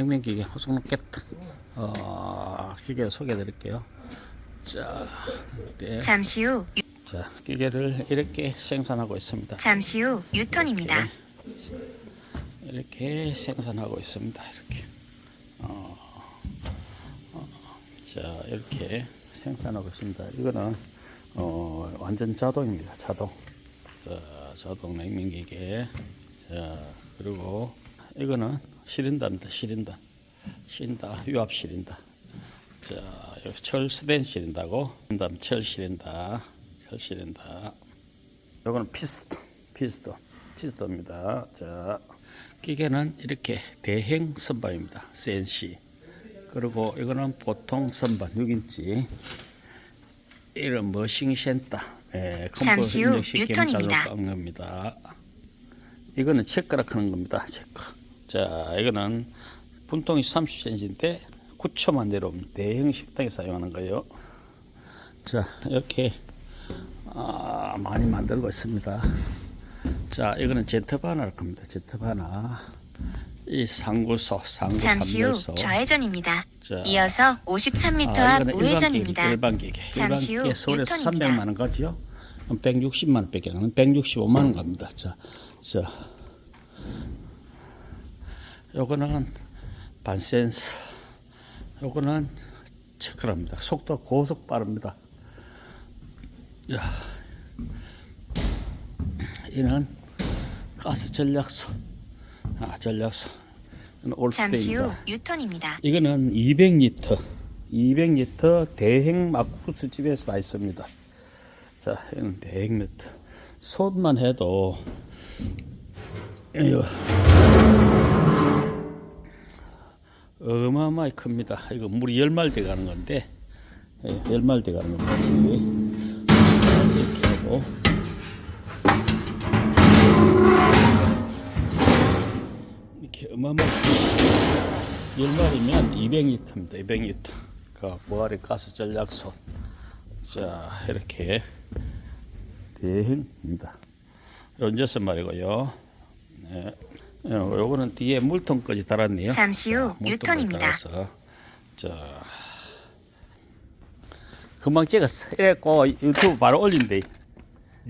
냉면기계 호속로켓 어, 기계 소개해 드릴게요. 자, 네. 잠시 후 유- 자, 기계를 이렇게 생산하고 있습니다. 잠시 후 유턴입니다. 이렇게 생산하고 있습니다. 이렇게. 어, 어, 자, 이렇게 생산하고 있습니다. 이거는 어, 완전 자동입니다. 자동. 자, 자동 냉면기계. 자, 그리고 이거는 시린다입니다. 시린다. 시린다. 유압 시린다. 자, 여기 철 스댄 시린다고. 그다음 철 시린다. 철 시린다. 요거는 피스톤, 피스톤, 피스톤입니다. 자, 기계는 이렇게 대행 선반입니다. CNC. 그리고 이거는 보통 선반 6인치. 이런 머싱 센터. 예, 잠시 후 깎는 겁니다. 이거는 체크락 하는 겁니다. 체크. 자, 이거는 분통이 30cm인데 9초만 내려오면 대형 식당에 사용하는 거예요. 자, 이렇게 아, 많이 만들고 있습니다. 자, 이거는 제트바나를 겁니다. 제트바나. 이 상구소, 상구 잠시 후. 좌회전입니다. 자. 이어서 53m 아, 앞 우회전입니다. 일반 기계. 잠시 후 유턴입니다. 300만 원 가지요. 160만 원밖에 안 하는 165만 원 갑니다. 자, 자. 요거는 반센스. 요거는 체크랍니다. 속도 고속 빠릅니다. 야. 이는 가스 전략소. 아, 전략소. 잠시 후. 유턴입니다. 이거는 200리터, 200리터 대행 막국수 집에서 맛있습니다. 자, 이건 대행 리터. 손만 해도 이거 어마어마하게 큽니다. 이거 물이 열말대 가는 건데, 예, 열말대 가는 겁니다. 이렇게 하고. 이렇게 어마어마하게 열마리면 200리터입니다. 200리터. 그 모아리 가스 전략소. 자 이렇게 대행입니다. 요 여섯 마리고요. 네. 요- 요거는 뒤에 물통까지 달았네요. 잠시 후 자, 유턴입니다. 자 금방 찍었어. 이래고 유튜브 바로 올린대.